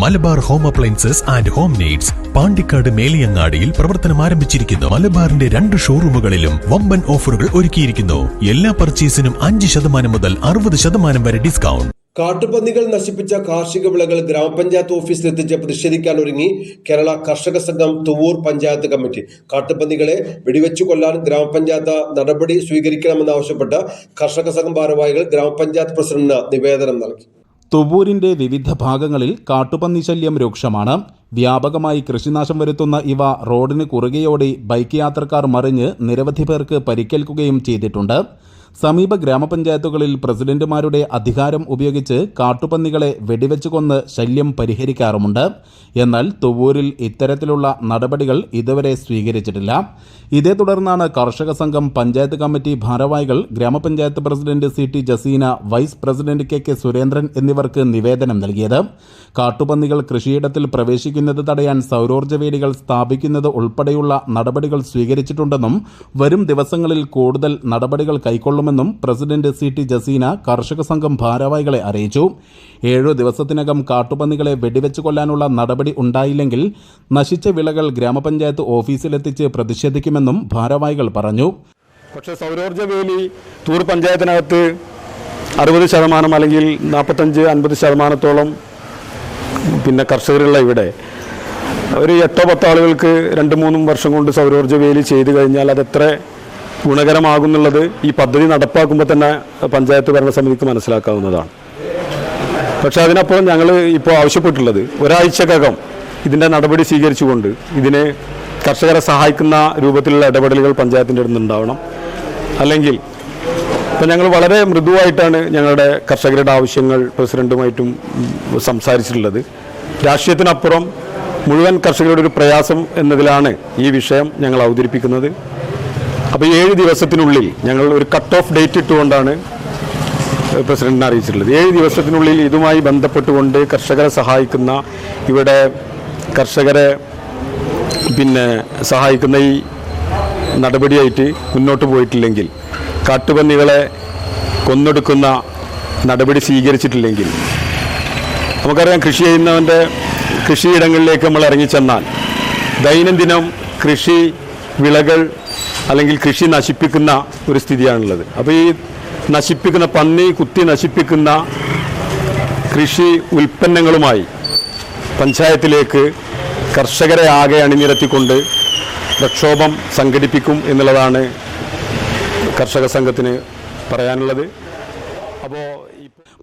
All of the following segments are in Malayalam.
Malabar home appliances and home needs Pandikkad മേലിയങ്ങാടിയിൽ പ്രവർത്തനം ആരംഭിച്ചിരിക്കുന്നു. മലബാറിന്റെ രണ്ട് ഷോറൂമുകളിലും വമ്പൻ ഓഫറുകൾ ഒരുക്കിയിരിക്കുന്നു. എല്ലാ പർച്ചേസിനും അഞ്ച് ശതമാനം മുതൽ അറുപത് ശതമാനം വരെ ഡിസ്കൗണ്ട്. കാട്ടുപന്നികൾ നശിപ്പിച്ച കാർഷിക വിളകൾ ഗ്രാമപഞ്ചായത്ത് ഓഫീസിൽ എത്തിച്ച് പ്രതിഷേധിക്കാൻ ഒരുങ്ങി കേരള കർഷക സംഘം തുവൂർ പഞ്ചായത്ത് കമ്മിറ്റി. കാട്ടുപന്നികളെ വെടിവെച്ചു കൊല്ലാൻ ഗ്രാമപഞ്ചായത്ത് നടപടി സ്വീകരിക്കണമെന്നാവശ്യപ്പെട്ട് കർഷക സംഘം ഭാരവാഹികൾ ഗ്രാമപഞ്ചായത്ത് പ്രസിഡന്റിന് നിവേദനം നൽകി. തുവൂരിന്റെ വിവിധ ഭാഗങ്ങളിൽ കാട്ടുപന്നി ശല്യം രൂക്ഷമാണ്. വ്യാപകമായി കൃഷിനാശം വരുത്തുന്ന ഇവ റോഡിന് കുറുകെയോടി ബൈക്ക് യാത്രക്കാർ മറിഞ്ഞ് നിരവധി പേർക്ക് പരിക്കേൽക്കുകയും ചെയ്തിട്ടുണ്ട്. സമീപ ഗ്രാമപഞ്ചായത്തുകളിൽ പ്രസിഡന്റുമാരുടെ അധികാരം ഉപയോഗിച്ച് കാട്ടുപന്നികളെ വെടിവെച്ച് കൊന്ന് ശല്യം പരിഹരിക്കാറുമുണ്ട്. എന്നാൽ തുവൂരിൽ ഇത്തരത്തിലുള്ള നടപടികൾ ഇതുവരെ സ്വീകരിച്ചിട്ടില്ല. ഇതേ തുടർന്നാണ് കർഷക സംഘം പഞ്ചായത്ത് കമ്മിറ്റി ഭാരവാഹികൾ ഗ്രാമപഞ്ചായത്ത് president C T Jaseena vice president K K Surendran എന്നിവർക്ക് നിവേദനം നൽകിയത്. കാട്ടുപന്നികൾ കൃഷിയിടത്തിൽ പ്രവേശിക്കുന്നത് തടയാൻ സൗരോർജ വേലികൾ സ്ഥാപിക്കുന്നത് ഉൾപ്പെടെയുള്ള നടപടികൾ സ്വീകരിച്ചിട്ടുണ്ടെന്നും വരും ദിവസങ്ങളിൽ കൂടുതൽ നടപടികൾ കൈക്കൊള്ളുമെന്നും പ്രസിഡന്റ് സി ടി ജസീന കർഷക സംഘം ഭാരവാഹികളെ അറിയിച്ചു. ഏഴു ദിവസത്തിനകം കാട്ടുപന്നികളെ വെടിവെച്ചു കൊല്ലാനുള്ള നടപടി ഉണ്ടായില്ലെങ്കിൽ നശിച്ച വിളകൾ ഗ്രാമപഞ്ചായത്ത് ഓഫീസിലെത്തിച്ച് പ്രതിഷേധിക്കുമെന്നും ഭാരവാഹികൾ പറഞ്ഞു. പക്ഷേ സൗരോർജ വേലി തൂർ പഞ്ചായത്തിനകത്ത് അറുപത് ശതമാനം അല്ലെങ്കിൽ നാൽപ്പത്തഞ്ച് അൻപത് ശതമാനത്തോളം പിന്നെ കർഷകരുള്ള ഇവിടെ. ഒരു എട്ടോ പത്തോ ആളുകൾക്ക് രണ്ട് മൂന്നും വർഷം കൊണ്ട് സൗരോർജ വേലി ചെയ്തു കഴിഞ്ഞാൽ അതെത്ര ഗുണകരമാകുന്നുള്ളത് ഈ പദ്ധതി നടപ്പാക്കുമ്പോൾ തന്നെ പഞ്ചായത്ത് ഭരണസമിതിക്ക് മനസ്സിലാക്കാവുന്നതാണ്. പക്ഷേ അതിനപ്പുറം ഞങ്ങൾ ഇപ്പോൾ ആവശ്യപ്പെട്ടിട്ടുള്ളത് ഒരാഴ്ചക്കകം ഇതിന്റെ നടപടി സ്വീകരിച്ചുകൊണ്ട് ഇതിനെ കർഷകരെ സഹായിക്കുന്ന രൂപത്തിലുള്ള ഇടപെടലുകൾ പഞ്ചായത്തിന്റെ അടുത്ത് ഉണ്ടാവണം. അല്ലെങ്കിൽ ഇപ്പം ഞങ്ങൾ വളരെ മൃദുവായിട്ടാണ് ഞങ്ങളുടെ കർഷകരുടെ ആവശ്യങ്ങൾ പ്രസിഡന്റുമായിട്ടും ഉം, സംസാരിച്ചിട്ടുള്ളത്. രാഷ്ട്രീയത്തിനപ്പുറം മുഴുവൻ കർഷകരുടെ ഒരു പ്രയാസം എന്നതിലാണ് ഈ വിഷയം ഞങ്ങൾ അവതരിപ്പിക്കുന്നത്. അപ്പോൾ ഏഴ് ദിവസത്തിനുള്ളിൽ ഞങ്ങൾ ഒരു കട്ട് ഓഫ് ഡേറ്റ് ഇട്ടുകൊണ്ടാണ് പ്രസിഡന്റിനെ അറിയിച്ചിട്ടുള്ളത്. ഏഴ് ദിവസത്തിനുള്ളിൽ ഇതുമായി ബന്ധപ്പെട്ടുകൊണ്ട് കർഷകരെ സഹായിക്കുന്ന ഇവിടെ കർഷകരെ പിന്നെ സഹായിക്കുന്ന ഈ നടപടിയായിട്ട് മുന്നോട്ട് പോയിട്ടില്ലെങ്കിൽ കാട്ടുപന്നികളെ കൊന്നൊടുക്കുന്ന നടപടി സ്വീകരിച്ചിട്ടില്ലെങ്കിൽ നമുക്കറിയാം കൃഷി ചെയ്യുന്നവന്റെ കൃഷിയിടങ്ങളിലേക്ക് നമ്മൾ ഇറങ്ങിച്ചെന്നാൽ ദൈനംദിനം കൃഷി വിളകൾ അല്ലെങ്കിൽ കൃഷി നശിപ്പിക്കുന്ന ഒരു സ്ഥിതിയാണുള്ളത്. അപ്പോൾ ഈ നശിപ്പിക്കുന്ന പന്നി കുത്തി നശിപ്പിക്കുന്ന കൃഷി ഉൽപ്പന്നങ്ങളുമായി പഞ്ചായത്തിലേക്ക് കർഷകരെ ആകെ അണിനിരത്തിക്കൊണ്ട് പ്രക്ഷോഭം സംഘടിപ്പിക്കും എന്നുള്ളതാണ് കർഷക സംഘത്തിന് പറയാനുള്ളത്. അപ്പോൾ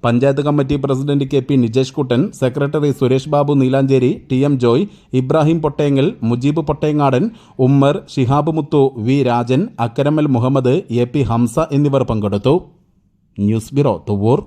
panchayat committee president K P Nijesh Kuttan secretary Suresh Babu Neelancheri T M Joy Ibrahim Pottengal Mujeeb Pottengadan Ummer Shihab Muthu V Rajan Akkaramal Muhammad A P Hamza എന്നിവർ പങ്കെടുത്തു. News bureau Thuvoor.